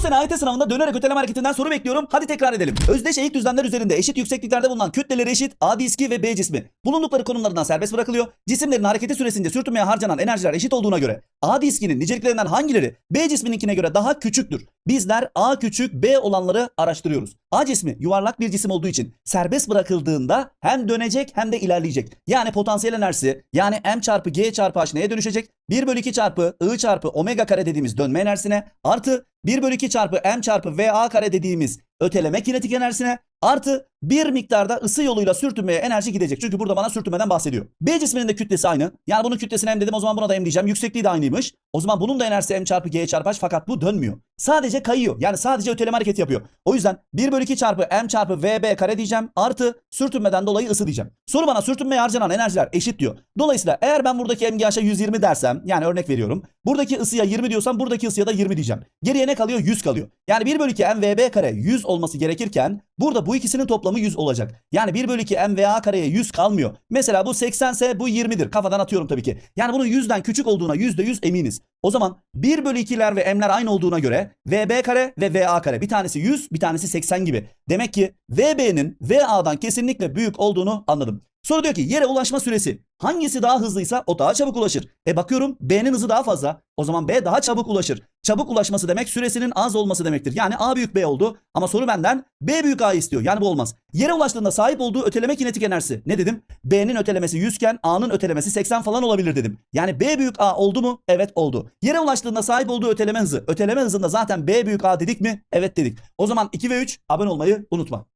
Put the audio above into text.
Bu sene AYT sınavında dönerek öteleme hareketinden soru bekliyorum. Hadi tekrar edelim. Özdeş eğik düzlemler üzerinde eşit yüksekliklerde bulunan kütleleri eşit A diski ve B cismi bulundukları konumlarından serbest bırakılıyor. Cisimlerin hareketi süresince sürtünmeye harcanan enerjiler eşit olduğuna göre A diskinin niceliklerinden hangileri B cismininkine göre daha küçüktür? Bizler A küçük B olanları araştırıyoruz. A cismi yuvarlak bir cisim olduğu için serbest bırakıldığında hem dönecek hem de ilerleyecek. Yani potansiyel enerjisi yani M çarpı G çarpı H neye dönüşecek? 1 bölü 2 çarpı I çarpı omega kare dediğimiz dönme enerjisine artı 1 bölü 2 çarpı M çarpı VA kare dediğimiz öteleme kinetik enerjisine artı bir miktarda ısı yoluyla sürtünmeye enerji gidecek. Çünkü burada bana sürtünmeden bahsediyor. B cisminin de kütlesi aynı. Yani bunun kütlesine M dedim o zaman buna da M diyeceğim. Yüksekliği de aynıymış. O zaman bunun da enerjisi M çarpı G çarpı H fakat bu dönmüyor. Sadece kayıyor. Yani sadece öteleme hareketi yapıyor. O yüzden 1 bölü 2 çarpı M çarpı VB kare diyeceğim. Artı sürtünmeden dolayı ısı diyeceğim. Soru bana sürtünmeye harcanan enerjiler eşit diyor. Dolayısıyla eğer ben buradaki MGH'a 120 dersem yani örnek veriyorum. Buradaki ısıya 20 diyorsam buradaki ısıya da 20 diyeceğim. Geriye ne kalıyor? 100 kalıyor. Yani 1 bölü 2 MVB kare 100 olması gerekirken burada bu ikisinin toplamı 100 olacak. Yani 1 bölü 2 MVA kareye 100 kalmıyor. Mesela bu 80 ise bu 20'dir. Kafadan atıyorum tabii ki. Yani bunun 100'den küçük olduğuna %100 eminiz. O zaman 1 bölü 2'ler ve m'ler aynı olduğuna göre VB kare ve VA kare bir tanesi 100 bir tanesi 80 gibi. Demek ki VB'nin VA'dan kesinlikle büyük olduğunu anladım. Soru diyor ki yere ulaşma süresi hangisi daha hızlıysa o daha çabuk ulaşır. E bakıyorum B'nin hızı daha fazla. O zaman B daha çabuk ulaşır. Çabuk ulaşması demek süresinin az olması demektir. Yani A büyük B oldu ama soru benden B büyük A istiyor. Yani bu olmaz. Yere ulaştığında sahip olduğu öteleme kinetik enerjisi. Ne dedim? B'nin ötelemesi 100 iken A'nın ötelemesi 80 falan olabilir dedim. Yani B büyük A oldu mu? Evet oldu. Yere ulaştığında sahip olduğu öteleme hızı. Öteleme hızında zaten B büyük A dedik mi? Evet dedik. O zaman 2 ve 3 abone olmayı unutma.